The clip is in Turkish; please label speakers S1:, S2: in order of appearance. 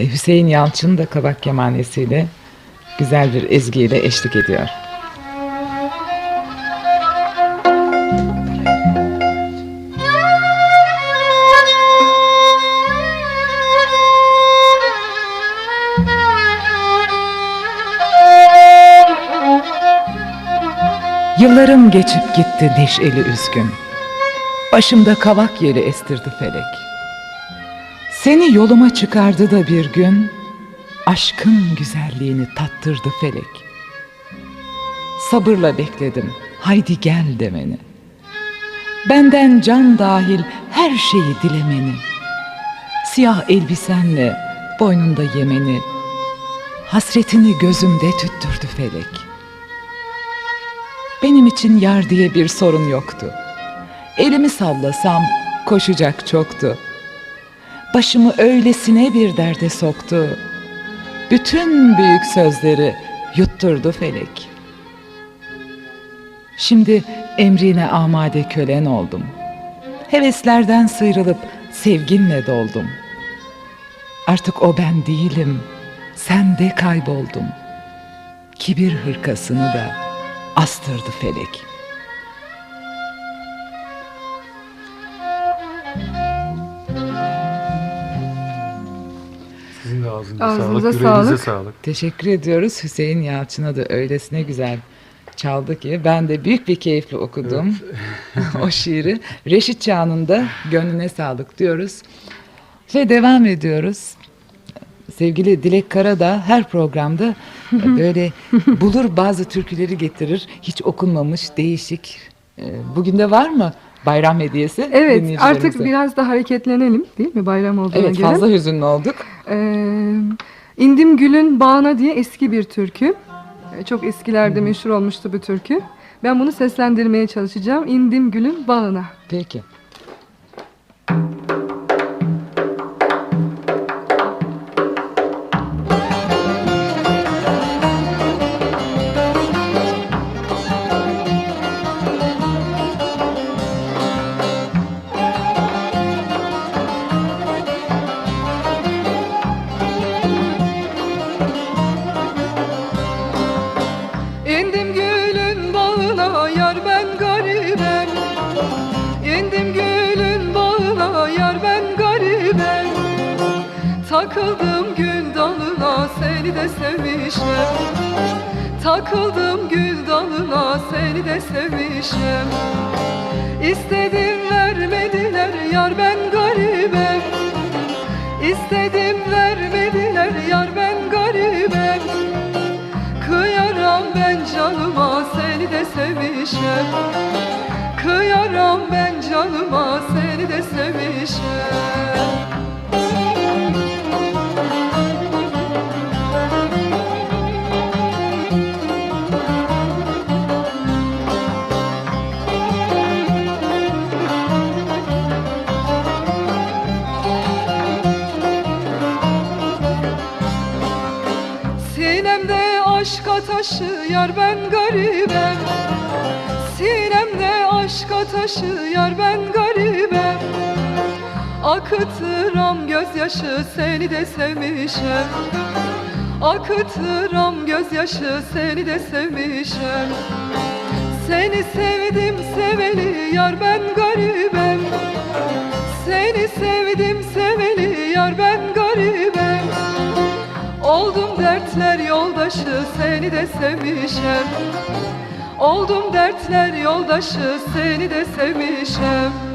S1: E, Hüseyin Yalçın da kabak kemanesiyle güzel bir ezgiyle eşlik ediyor. Yıllarım geçip gitti neşeli üzgün. Başımda kavak yeri estirdi felek. Seni yoluma çıkardı da bir gün aşkın güzelliğini tattırdı felek. Sabırla bekledim. Haydi gel demeni. Benden can dahil her şeyi dilemeni. Siyah elbisenle boynunda yemeni. Hasretini gözümde tüttürdü felek. Benim için yar diye bir sorun yoktu. Elimi sallasam koşacak çoktu. Başımı öylesine bir derde soktu. Bütün büyük sözleri yutturdu felek. Şimdi emrine amade kölen oldum. Heveslerden sıyrılıp sevginle doldum. Artık o ben değilim, sen de kayboldum. Kibir hırkasını da astırdı felek.
S2: Sizin de ağzınıza,
S3: Ağzınıza
S2: sağlık,
S3: sağlık.
S2: sağlık.
S1: Teşekkür ediyoruz. Hüseyin Yalçın'a da öylesine güzel çaldı ki ben de büyük bir keyifle okudum o şiiri. Reşit Çağ'ın da gönlüne sağlık diyoruz. Ve devam ediyoruz. Sevgili Dilek Kara da her programda böyle bulur bazı türküleri getirir. Hiç okunmamış, değişik. Ee, Bugün de var mı bayram hediyesi?
S3: Evet artık biraz da hareketlenelim değil mi bayram olduğuna
S1: Evet
S3: göre.
S1: fazla hüzünlü olduk.
S3: Ee, İndim Gül'ün Bağına diye eski bir türkü. Ee, Çok eskilerde meşhur olmuştu bu türkü. Ben bunu seslendirmeye çalışacağım. İndim Gül'ün Bağına.
S1: Peki.
S3: Gülün bağına yar ben garibem İndim gülün bağına yar ben garibem Takıldım gül dalına seni de sevmişem. Takıldım gül dalına seni de sevmişem. İstedim vermediler yar ben garibem İstedim vermediler yar ben canıma seni de sevmişem Kıyaram ben canıma seni de sevmişem Sinemde aşk ataşı yar ben garibem. Sinemde aşk ataşı yar ben garibem. Akıtıram gözyaşı seni de sevmişem. Akıtıram gözyaşı seni de sevmişem. Seni sevdim seveli yar ben garibem. Seni sevdim seveli yoldaşı seni de sevmişem. Oldum dertler yoldaşı seni de sevmişem